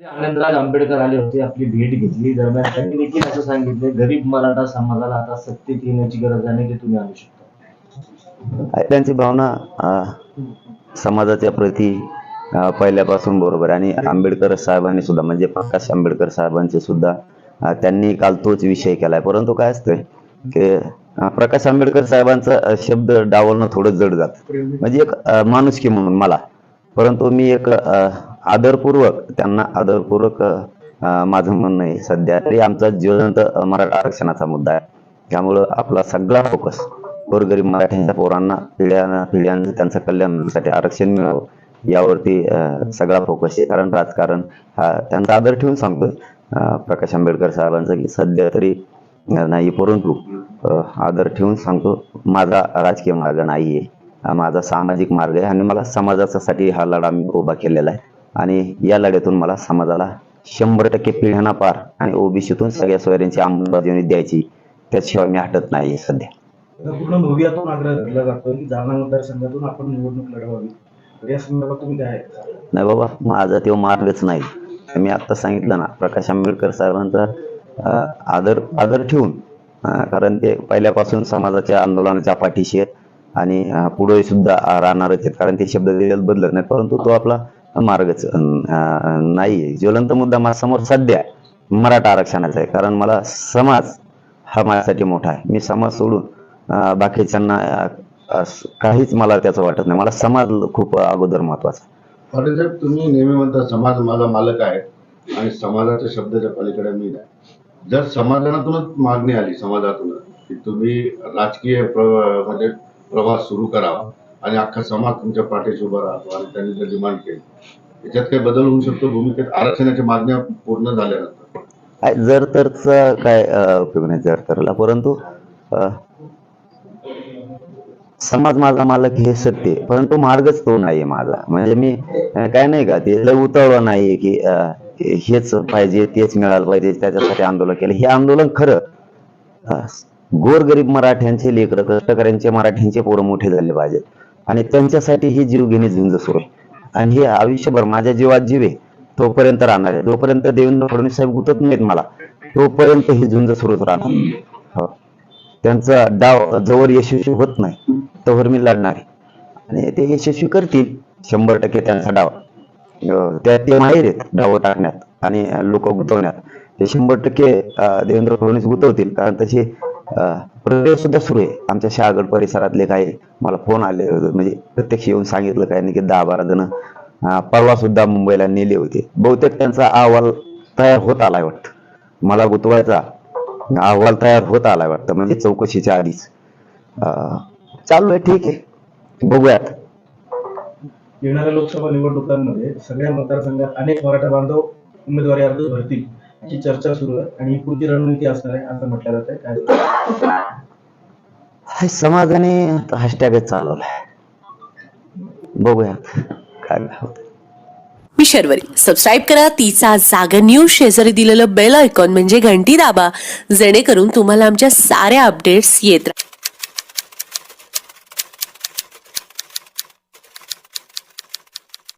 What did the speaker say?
आनंदराज आंबेडकर आले होते आपली भेट घेतली. दरम्यान त्यांनी देखील असं सांगितलं गरीब मराठा समाजाला आता सत्तेत येण्याची गरज आहे आणि ते तुम्ही आणू शकता. त्यांची भावना समाजाच्या प्रती पहिल्यापासून बरोबर आहे. आणि आंबेडकर साहेबांनी सुद्धा म्हणजे प्रकाश आंबेडकर साहेबांचे सुद्धा त्यांनी काल तोच विषय केलाय. परंतु काय असतंय की प्रकाश आंबेडकर साहेबांचा शब्द डावलणं थोडं जड जात. म्हणजे एक माणुसकी म्हणून मला. परंतु मी एक अं, आदरपूर्वक त्यांना आदरपूर्वक माझं म्हणणं आहे सध्या तरी आमचा जिवंत मराठा आरक्षणाचा मुद्दा आहे. त्यामुळं आपला सगळा फोकस गोरगरीब मराठ्यांच्या पोरांना पिढ्यानं पिढ्यांचं त्यांचं कल्याणासाठी आरक्षण मिळावं यावरती सगळा फोकस आहे. कारण राजकारण हा त्यांचा आदर ठेवून सांगतोय प्रकाश आंबेडकर साहेबांचं की सध्या तरी नाही परंतु आदर ठेवून सांगतो माझा राजकीय मार्ग नाही आहे माझा सामाजिक मार्ग आहे आणि मला समाजासाठी हा लढा मी उभा केलेला आहे. आणि या लढ्यातून मला समाजाला शंभर टक्के पिढ्यांना पार आणि ओबीसीतून सगळ्या सोयऱ्यांची अंमलबजावणी द्यायची त्याशिवाय मी हटत नाही सध्या. पूर्ण भवियातून आग्रह धरला जातो की जालना मतदारसंघातून आपण निवडणूक लढवावी. तर या संदर्भात तुम्ही काय नाही बाबा माझा तो मार्गच नाही. मी आता सांगितलं ना प्रकाश आंबेडकर साहेबांचा आदर आदर ठेवून कारण ते पहिल्यापासून समाजाच्या आंदोलनाच्या पाठीशी आहेत आणि पुढे सुद्धा राहणारच आहेत कारण ते शब्द दिलेले बदलत नाही परंतु तो आपला मार्गच नाही ज्वलंत मुद्दा माझ्यासमोर सध्या मराठा आरक्षणाचा आहे. कारण मला समाज हा माझ्यासाठी मोठा आहे. मी समाज सोडून बाकीच्यांना काहीच मला त्याचं वाटत नाही. मला समाज खूप अगोदर महत्त्वाचा आहे. साहेब तुम्ही नेहमी म्हणता समाज माझा मालक आहे आणि समाजाच्या शब्दाच्या पलीकडे मी नाही. जर समाजातूनच मागणी आली समाजातून की तुम्ही राजकीय प्र- म्हणजे प्रवास सुरू करावा आणि अख्खा समाज तुमच्या पाठीशी उभा राहतो आणि त्यांनी जर डिमांड केली. त्याच्यात काही बदल होऊ शकतो? भूमिकेत आरक्षणाच्या मागण्या पूर्ण झाल्यानंतर. जर तरचा काय उपयोग नाही म्हणजे जर तरला परंतु समाज माझा मालक हे सत्य परंतु मार्गच तो नाहीये माझा. म्हणजे मी काय नाही का ते लय उतावळा नाहीये की हेच पाहिजे तेच मिळालं पाहिजे त्याच्यासाठी आंदोलन केलं. हे आंदोलन खरं गोरगरीब मराठ्यांचे लेकर कष्टकऱ्यांचे मराठ्यांचे पोरं मोठे झाले पाहिजेत. आणि त्यांच्यासाठी ही जीवघेणी झुंज सुरू. आहे आणि हे आयुष्यभर माझ्या जीवात जीव आहे तोपर्यंत राहणार आहे. जोपर्यंत देवेंद्र फडणवीस साहेब गुतत नाहीत मला तोपर्यंत ही झुंज सुरूच राहणार. हो. त्यांचा डाव जवळ यशस्वी होत नाही तोवर मी लढणार आहे. आणि ते यशस्वी करतील शंभर टक्के त्यांचा डाव. त्या ते माहीर आहेत डाव टाकण्यात आणि लोक गुंतवण्यात. ते शंभर टक्के देवेंद्र फडणवीस गुंतवतील कारण तशी अं, सुद्धा सुरू आहे. आमच्या शहागड परिसरातले काही मला फोन आले होते. म्हणजे प्रत्यक्ष येऊन सांगितलं काय नाही की दहा बारा जण परवा सुद्धा मुंबईला नेले होते. बहुतेक त्यांचा अहवाल तयार होत आलाय वाटतं. मला गुंतवायचा अहवाल तयार होत आलाय वाटतं. म्हणजे चौकशीच्या आधीच. चालू आहे ठीक आहे. बघूयात. येणाऱ्या लोकसभा निवडणुकांमध्ये सगळ्या मतदारसंघात अनेक मराठा बांधव उमेदवारी अर्ज भरतील. याची चर्चा सुरू आहे आणि पुढची रणनीती असणार आहे असं म्हटलं जात आहे काय समाजाने हॅशटॅगच चालवलाय बघूयात काय होतं मी शर्वरी सबस्क्राईब करा. तिचा जागा न्यूज शेजारी दिलेलं बेल आयकॉन म्हणजे घंटी दाबा. जेणेकरून तुम्हाला आमच्या साऱ्या अपडेट्स येत